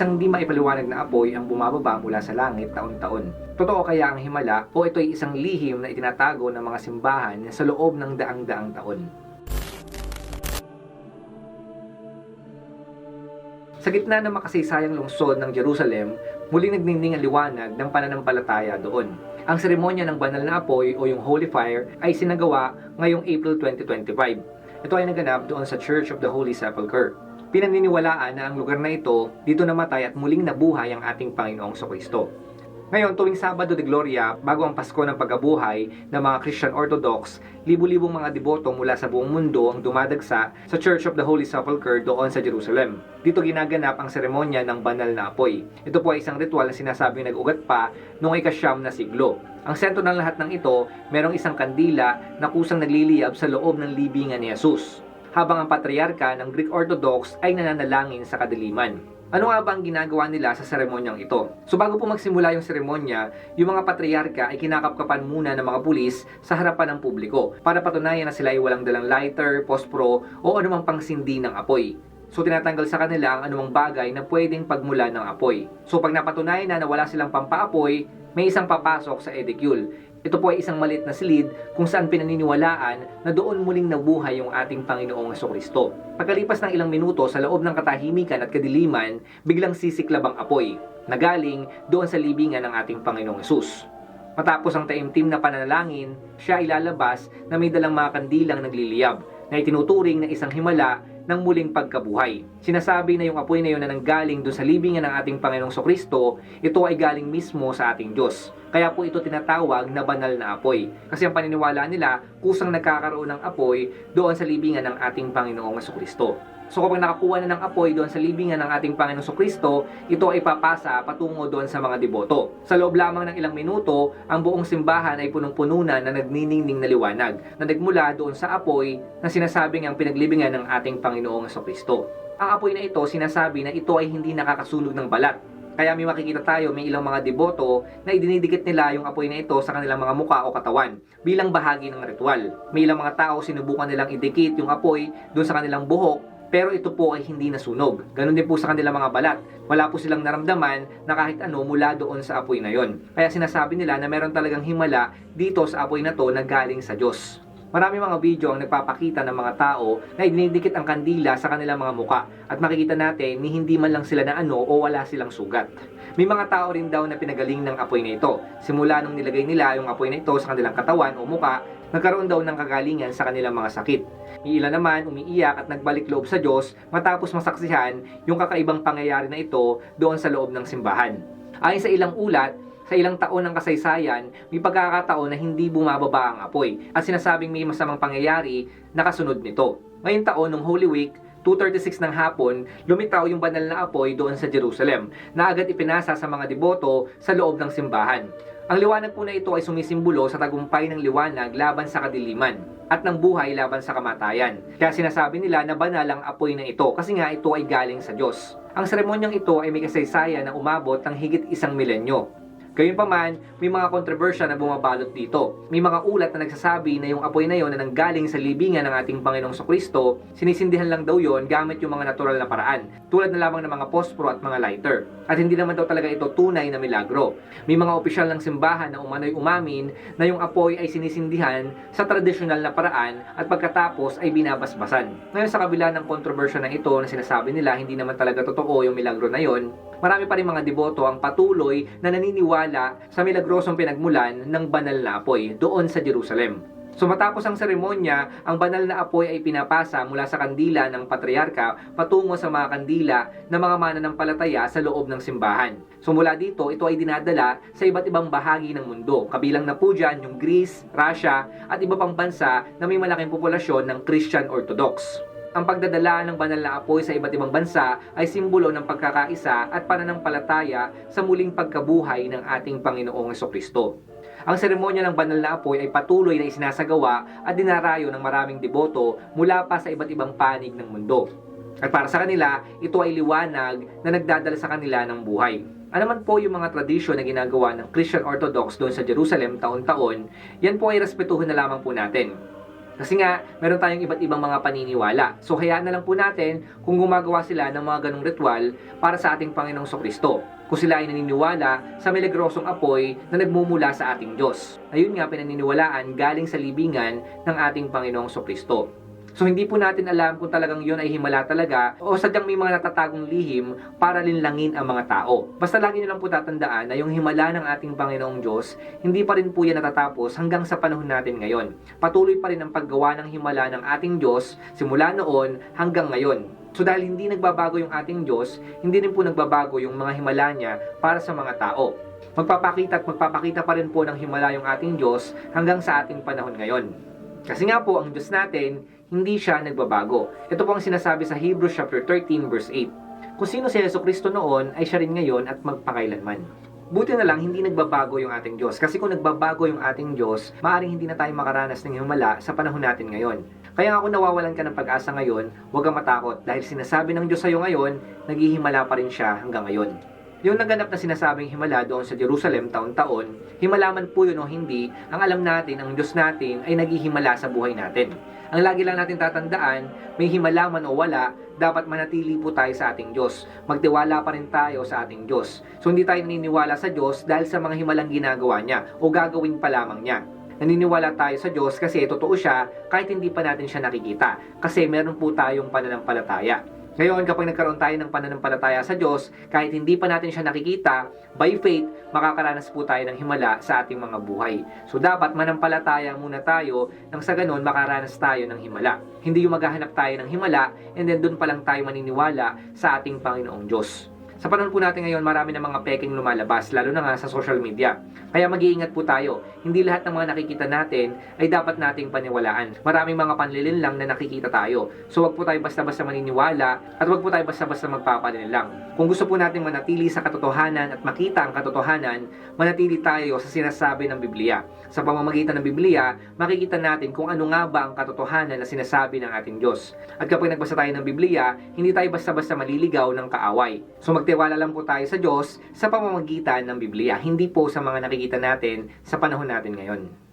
isang di maipaliwanag na apoy ang bumababa mula sa langit taon-taon. Totoo kaya ang himala o ito ay isang lihim na itinatago ng mga simbahan sa loob ng daang-daang taon? Sa gitna ng makasaysayang lungsod ng Jerusalem, muling nagniningning ang liwanag ng pananampalataya doon. Ang seremonya ng banal na apoy o yung Holy Fire ay sinagawa ngayong April 2025. Ito ay naganap doon sa Church of the Holy Sepulchre. Pinaniniwalaan na ang lugar na ito dito namatay at muling nabuhay ang ating Panginoong Kristo. Ngayon, tuwing Sabado de Gloria, bago ang Pasko ng pagkabuhay ng mga Christian Orthodox, libu-libong mga deboto mula sa buong mundo ang dumadagsa sa Church of the Holy Sepulchre doon sa Jerusalem. Dito ginaganap ang seremonya ng banal na apoy. Ito po ay isang ritual na sinasabing nag-ugat pa noong ikasyam na siglo. Ang sentro ng lahat ng ito, merong isang kandila na kusang nagliliyab sa loob ng libingan ni Jesus, habang ang patriarka ng Greek Orthodox ay nananalangin sa kadiliman. Ano nga ba ang ginagawa nila sa seremonyang ito? So bago po magsimula yung seremonya, yung mga patriarka ay kinakapkapan muna ng mga pulis sa harapan ng publiko para patunayan na sila ay walang dalang lighter, pospro o anumang pangsindi ng apoy. So tinatanggal sa kanila ang anumang bagay na pwedeng pagmula ng apoy. So pag napatunayan na na wala silang pampaapoy, may isang papasok sa edicule. Ito po ay isang malit na silid kung saan pinaniniwalaan na doon muling nabuhay yung ating Panginoong Kristo. Pagkalipas ng ilang minuto sa loob ng katahimikan at kadiliman, biglang sisiklab ang apoy na galing doon sa libingan ng ating Panginoong Yesus. Matapos ang taimtim na pananalangin, siya ay lalabas na may dalang mga kandilang nagliliyab na itinuturing na isang himala ng muling pagkabuhay. Sinasabi na yung apoy na yun na nanggaling doon sa libingan ng ating Panginoong Kristo, ito ay galing mismo sa ating Diyos. Kaya po ito tinatawag na banal na apoy. Kasi ang paniniwala nila, kusang nagkakaroon ng apoy doon sa libingan ng ating Panginoong Kristo. So kapag nakakuha na ng apoy doon sa libingan ng ating Panginoong Kristo, ito ay papasa patungo doon sa mga deboto. Sa loob lamang ng ilang minuto, ang buong simbahan ay punong-puno na na nagniningning na liwanag na nagmula doon sa apoy na sinasabing ang pinaglibingan ng ating Panginoong Kristo. Ang apoy na ito, sinasabi na ito ay hindi nakakasunog ng balat. Kaya may makikita tayo may ilang mga deboto na idinidikit nila yung apoy na ito sa kanilang mga muka o katawan bilang bahagi ng ritual. May ilang mga tao sinubukan nilang idikit yung apoy doon sa kanilang buhok pero ito po ay hindi nasunog. Ganon din po sa kanilang mga balat. Wala po silang naramdaman na kahit ano mula doon sa apoy na yon. Kaya sinasabi nila na meron talagang himala dito sa apoy na to na galing sa Diyos. Marami mga video ang nagpapakita ng mga tao na idinidikit ang kandila sa kanilang mga muka at makikita natin ni hindi man lang sila na ano o wala silang sugat. May mga tao rin daw na pinagaling ng apoy na ito. Simula nung nilagay nila yung apoy na ito sa kanilang katawan o muka, nagkaroon daw ng kagalingan sa kanilang mga sakit. Ilan naman umiiyak at nagbalik loob sa Diyos matapos masaksihan yung kakaibang pangyayari na ito doon sa loob ng simbahan. Ayon sa ilang ulat, sa ilang taon ng kasaysayan, may pagkakataon na hindi bumababa ang apoy at sinasabing may masamang pangyayari na kasunod nito. Ngayong taon, nung Holy Week, 2.36 ng hapon, lumitaw yung banal na apoy doon sa Jerusalem na agad ipinasa sa mga deboto sa loob ng simbahan. Ang liwanag po na ito ay sumisimbolo sa tagumpay ng liwanag laban sa kadiliman at ng buhay laban sa kamatayan. Kaya sinasabi nila na banal ang apoy na ito kasi nga ito ay galing sa Diyos. Ang seremonyang ito ay may kasaysayan na umabot ng higit isang milenyo. Gayunpaman, may mga kontrobersya na bumabalot dito. May mga ulat na nagsasabi na yung apoy na yon na nanggaling sa libingan ng ating Panginoong Kristo, sinisindihan lang daw yon gamit yung mga natural na paraan, tulad na lamang ng mga pospro at mga lighter. At hindi naman daw talaga ito tunay na milagro. May mga opisyal ng simbahan na umano'y umamin na yung apoy ay sinisindihan sa tradisyonal na paraan at pagkatapos ay binabasbasan. Ngayon sa kabila ng kontrobersya na ito na sinasabi nila hindi naman talaga totoo yung milagro na yon, marami pa rin mga deboto ang patuloy na naniniwala sa milagrosong pinagmulan ng banal na apoy doon sa Jerusalem. So matapos ang seremonya, ang banal na apoy ay pinapasa mula sa kandila ng patriarka patungo sa mga kandila ng mga mananampalataya sa loob ng simbahan. So mula dito, ito ay dinadala sa iba't ibang bahagi ng mundo. Kabilang na po dyan yung Greece, Russia, at iba pang bansa na may malaking populasyon ng Christian Orthodox. Ang pagdadala ng banal na apoy sa iba't ibang bansa ay simbolo ng pagkakaisa at pananampalataya sa muling pagkabuhay ng ating Panginoong Kristo. Ang seremonya ng banal na apoy ay patuloy na isinasagawa at dinarayo ng maraming deboto mula pa sa iba't ibang panig ng mundo. At para sa kanila, ito ay liwanag na nagdadala sa kanila ng buhay. Ano man po yung mga tradisyon na ginagawa ng Christian Orthodox doon sa Jerusalem taon-taon, yan po ay respetuhin na lamang po natin. Kasi nga, meron tayong iba't ibang mga paniniwala. So, hayaan na lang po natin kung gumagawa sila ng mga ganong ritual para sa ating Panginoong Sokristo. Kung sila ay naniniwala sa milagrosong apoy na nagmumula sa ating Diyos. Ayun nga, pinaniniwalaan galing sa libingan ng ating Panginoong Sokristo. So hindi po natin alam kung talagang yun ay himala talaga o sadyang may mga natatagong lihim para linlangin ang mga tao. Basta lagi nyo lang po tatandaan na yung himala ng ating Panginoong Diyos, hindi pa rin po yan natatapos hanggang sa panahon natin ngayon. Patuloy pa rin ang paggawa ng himala ng ating Diyos simula noon hanggang ngayon. So dahil hindi nagbabago yung ating Diyos, hindi rin po nagbabago yung mga himala niya para sa mga tao. Magpapakita at magpapakita pa rin po ng himala yung ating Diyos hanggang sa ating panahon ngayon. Kasi nga po, ang Diyos natin, hindi siya nagbabago. Ito po ang sinasabi sa Hebrews chapter 13 verse 8. Kung sino si Yeso Kristo noon, ay siya rin ngayon at magpakailanman. Buti na lang, hindi nagbabago yung ating Diyos. Kasi kung nagbabago yung ating Diyos, maaaring hindi na tayo makaranas ng himala sa panahon natin ngayon. Kaya nga kung nawawalan ka ng pag-asa ngayon, huwag kang matakot dahil sinasabi ng Diyos sa'yo ngayon, naghihimala pa rin siya hanggang ngayon. Yung naganap na sinasabing himala doon sa Jerusalem taon-taon, himala man po yun o hindi, ang alam natin, ang Diyos natin ay naghihimala sa buhay natin. Ang lagi lang natin tatandaan, may himala man o wala, dapat manatili po tayo sa ating Diyos. Magtiwala pa rin tayo sa ating Diyos. So hindi tayo naniniwala sa Diyos dahil sa mga himalang ginagawa niya o gagawin pa lamang niya. Naniniwala tayo sa Diyos kasi totoo siya kahit hindi pa natin siya nakikita. Kasi meron po tayong pananampalataya. Ngayon, kapag nagkaroon tayo ng pananampalataya sa Diyos, kahit hindi pa natin siya nakikita, by faith, makakaranas po tayo ng himala sa ating mga buhay. So, dapat manampalataya muna tayo nang sa ganun makaranas tayo ng himala. Hindi yung maghahanap tayo ng himala and then doon pa lang tayo maniniwala sa ating Panginoong Diyos. Sa panahon po natin ngayon, marami na mga peking lumalabas, lalo na nga sa social media. Kaya mag-iingat po tayo. Hindi lahat ng mga nakikita natin ay dapat nating paniwalaan. Maraming mga panlilin lang na nakikita tayo. So wag po tayo basta-basta maniniwala at wag po tayo basta-basta magpapanilin lang. Kung gusto po nating manatili sa katotohanan at makita ang katotohanan, manatili tayo sa sinasabi ng Biblia. Sa pamamagitan ng Biblia, makikita natin kung ano nga ba ang katotohanan na sinasabi ng ating Diyos. At kapag nagbasa tayo ng Biblia, hindi tayo basta-basta maliligaw ng kaaway. So magtiwala lang po tayo sa Diyos sa pamamagitan ng Biblia, hindi po sa mga nakikita natin sa panahon natin ngayon.